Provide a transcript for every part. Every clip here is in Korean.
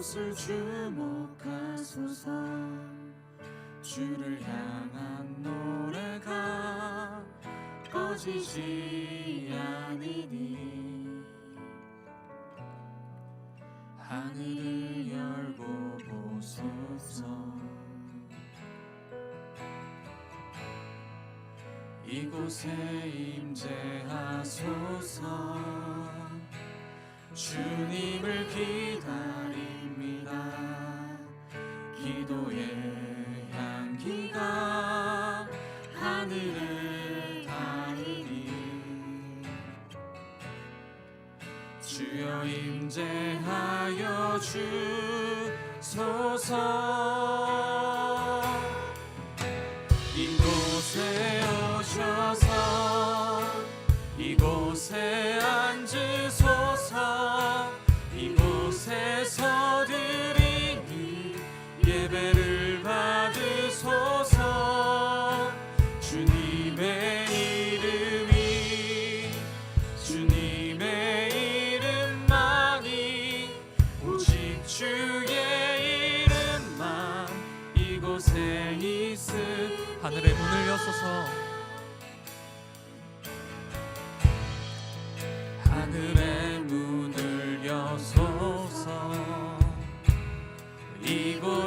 이곳을 주목하소서. 주를 향한 노래가 꺼지지 않으니. 하늘을 열고 보소서. 이곳에 임재하소서. 주님을 기다립 기도의 향기가 하늘을 닿으니 주여 임재하여 주소서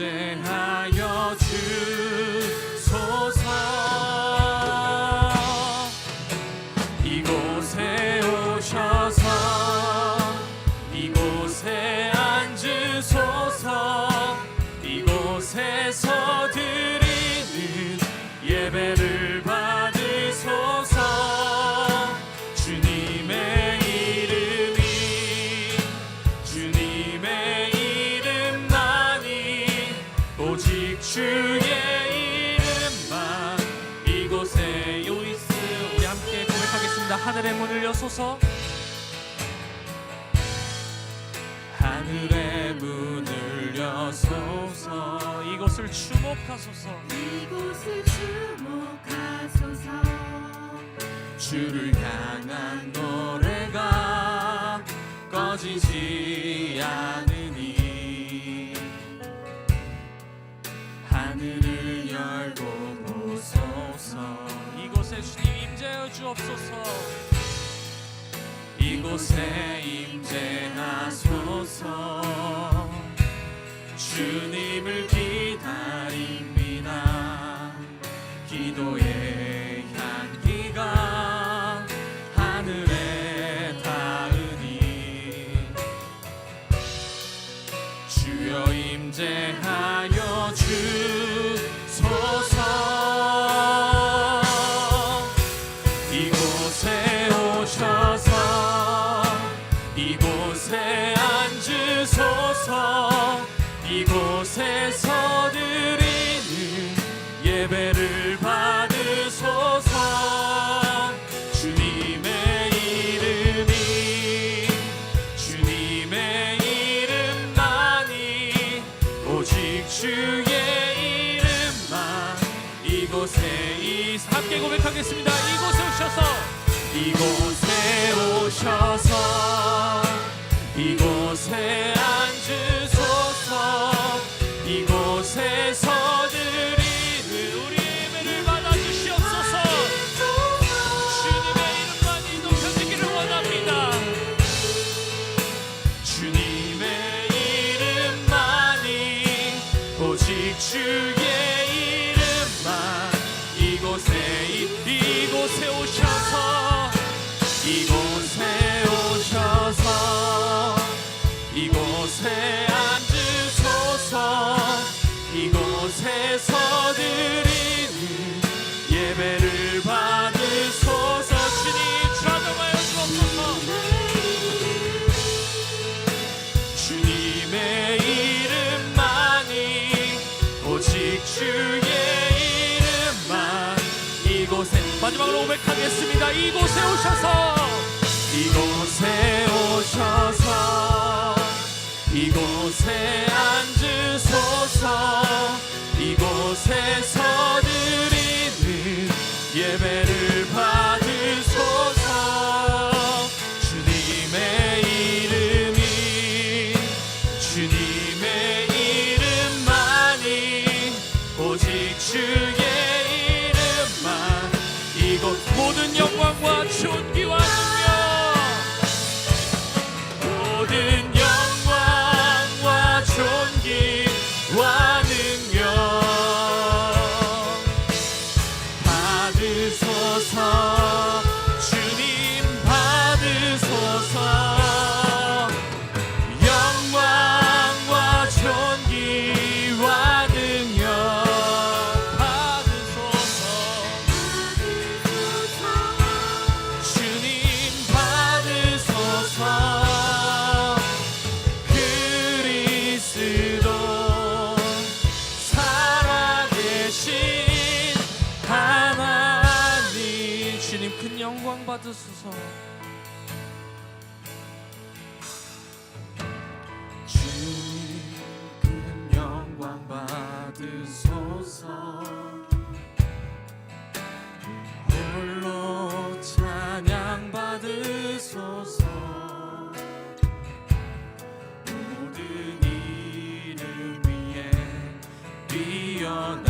임재 여소서. 하늘의 문을 여소서. 이곳을 주목하소서. 이곳을 주목하소서. 주를 향한 노래가 꺼지지 않으니. 하늘을 열고 보소서. 이곳에 주님 임재하여 주옵소서 이곳에 임재하소서. 주님을 기다립 이곳에서 기도하겠습니다. 이곳에 오셔서. 이곳에 오셔서. 이곳에 앉으소서. 이곳에서 soul. on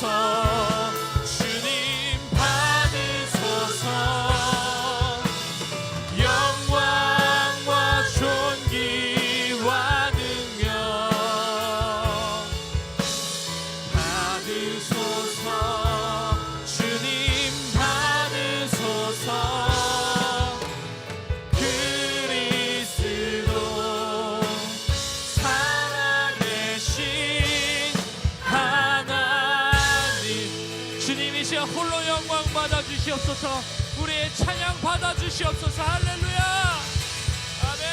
song. 주시옵소서. 할렐루야. 아멘.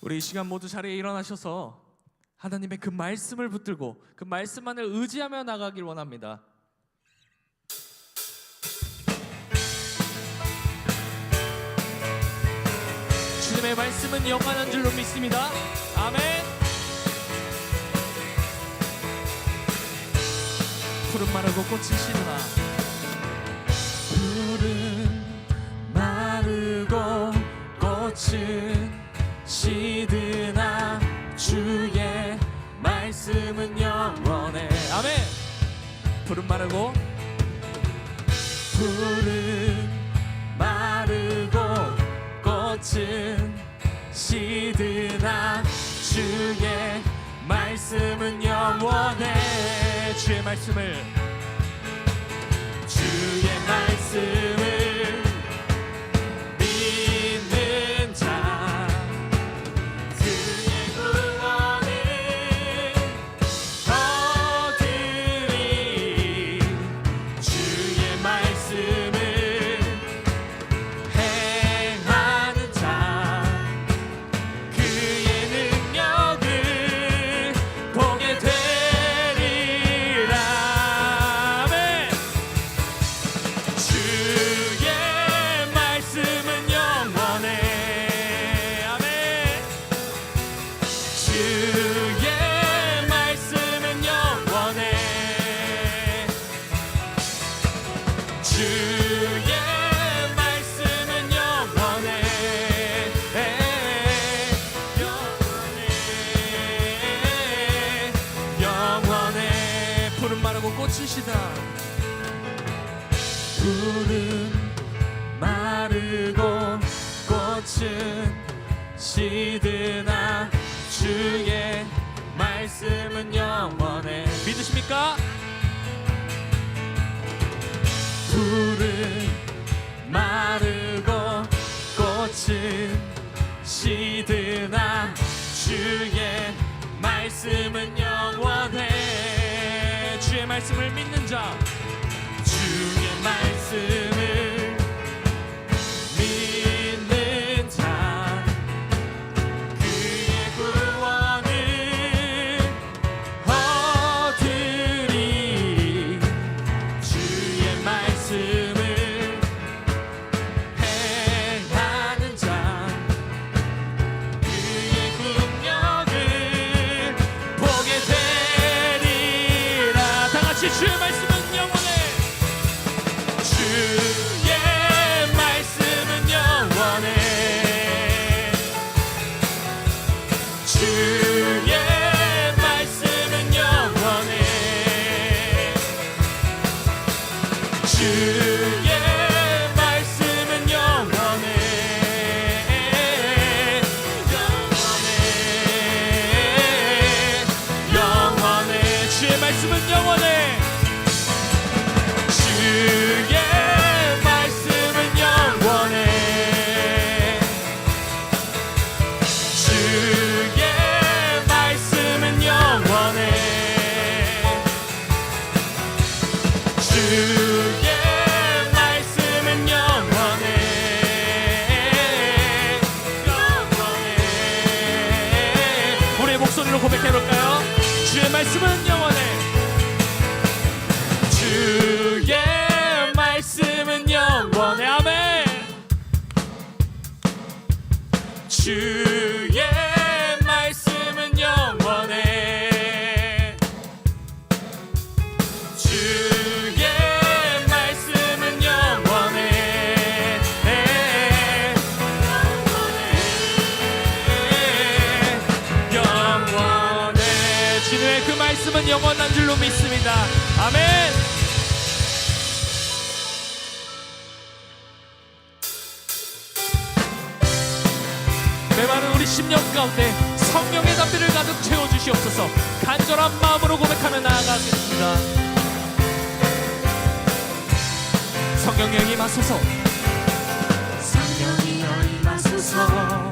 우리 이 시간 모두 자리에 일어나셔서 하나님의 그 말씀을 붙들고 그 말씀만을 의지하며 나가길 원합니다. 주님의 말씀은 영원한 줄로 믿습니다. 아멘. 푸른 마르고 꽃이 시드나 푸른 마르고 꽃은 시드나 주의 말씀은 영원해. 아멘. 푸른 마르고 푸른 마르고 꽃은 시 말씀을 주의 말씀. 감추시다. 불은 마르고 꽃은 시드나 주의 말씀은 영원해. 믿으십니까? 불은 마르고 꽃은 시드나 주의 말씀은 영원해. 말씀을 믿는 자 주의 말씀. 아멘. 메마른 우리 심령 가운데 성령의 담비를 가득 채워주시옵소서. 간절한 마음으로 고백하며 나아가겠습니다. 성령의 힘 하소서. 성령이 임하소서.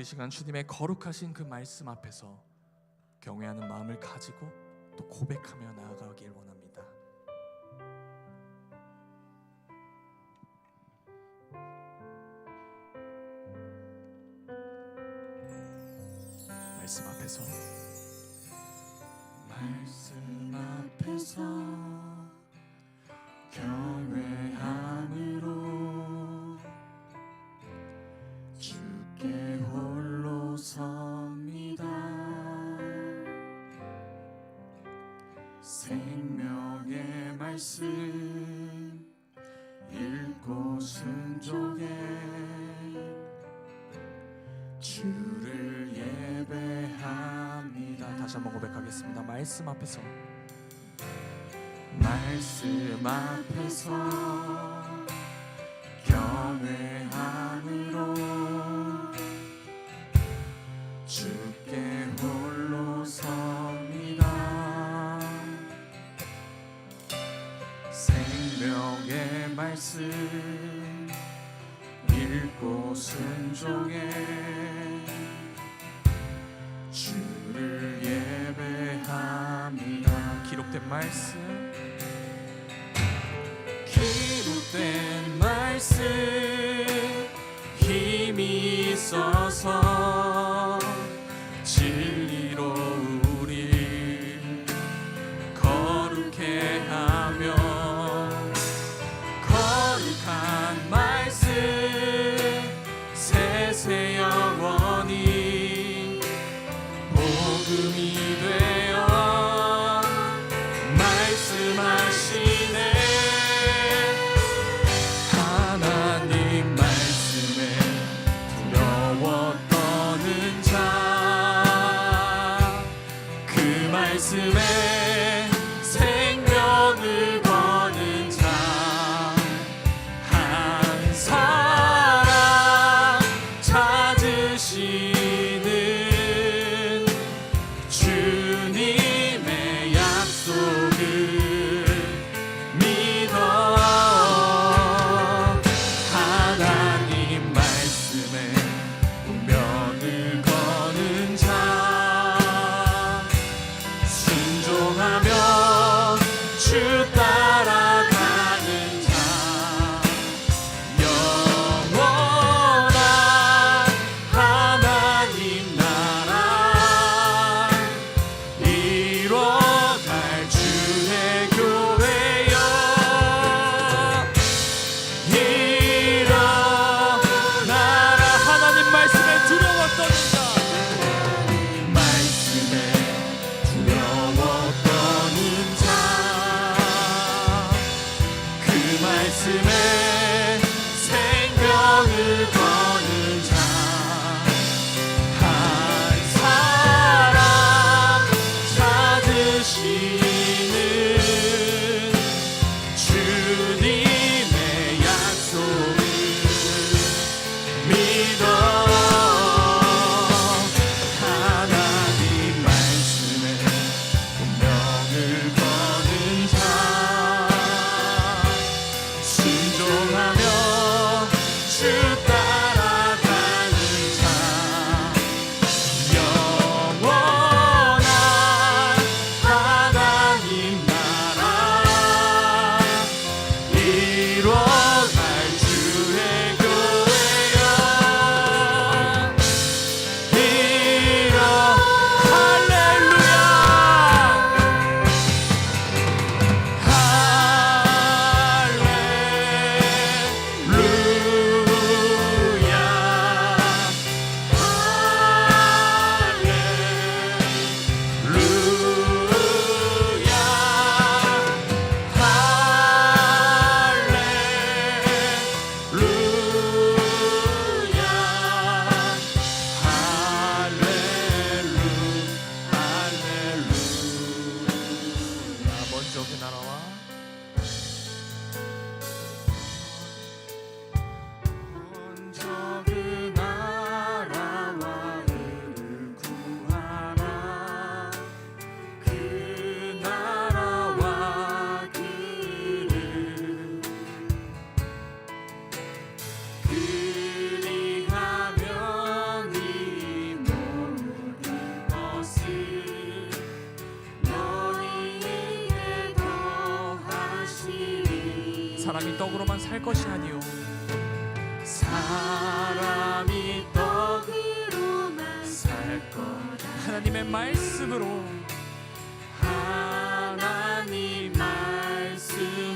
우리 시간 주님의 거룩하신 그 말씀 앞에서 경외하는 마음을 가지고 또 고백하며 나아가길 원합니다. 말씀 앞에서 말씀 앞에서 경외 말씀. 읽고 순종해 주를 예배합니다. 다시 한번 고백하겠습니다. 말씀 앞에서. 말씀 앞에서 예 자그 Amen. 사람이 떡으로만 살 것이 아니요 사람이 떡으로만 살 것. 하나님의 말씀으로. 하나님 말씀